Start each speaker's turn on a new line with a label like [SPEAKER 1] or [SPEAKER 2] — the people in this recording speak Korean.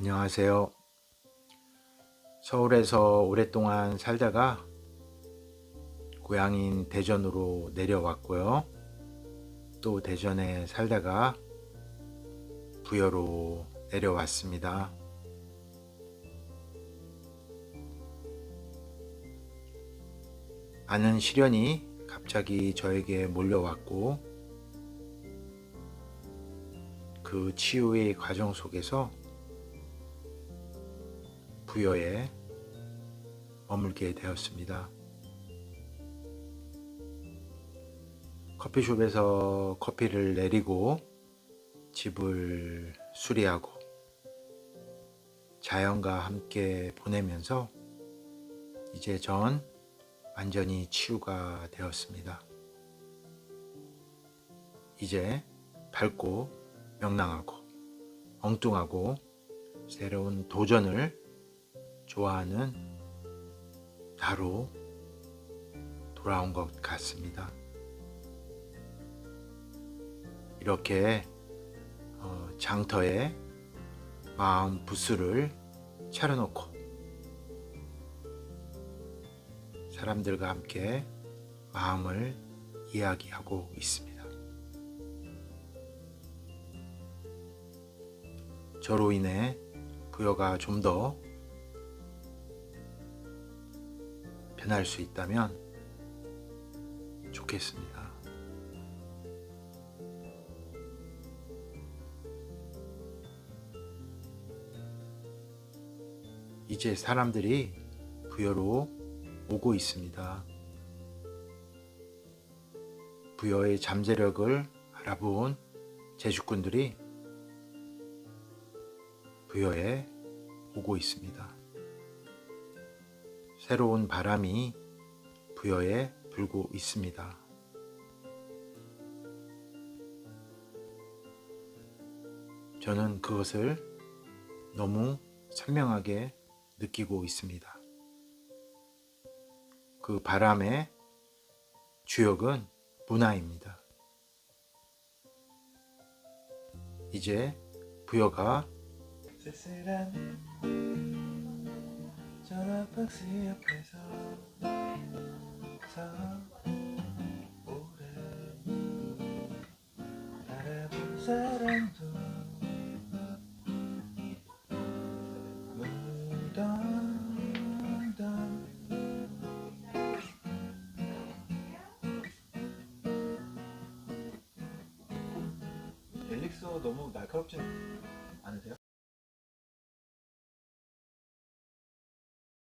[SPEAKER 1] 안녕하세요. 서울에서 오랫동안 살다가 고향인 대전으로 내려왔고요. 또 대전에 살다가 부여로 내려왔습니다. 많은 시련이 갑자기 저에게 몰려왔고 그 치유의 과정 속에서 부여에 머물게 되었습니다. 커피숍에서 커피를 내리고 집을 수리하고 자연과 함께 보내면서 이제 전 완전히 치유가 되었습니다. 이제 밝고 명랑하고 엉뚱하고 새로운 도전을 좋아하는 나로 돌아온 것 같습니다. 이렇게 어, 장터에 마음 부스를 차려놓고 사람들과 함께 마음을 이야기하고 있습니다. 저로 인해 부여가 좀 더 변할 수 있다면 좋겠습니다. 이제 사람들이 부여로 오고 있습니다. 부여의 잠재력을 알아본 제주꾼들이 부여에 오고 있습니다. 새로운 바람이 부여에 불고 있습니다. 저는 그것을 너무 선명하게 느끼고 있습니다. 그 바람의 주역은 문화입니다. 이제 부여가
[SPEAKER 2] 사람 엘릭서 너무 날카롭지 않으세요?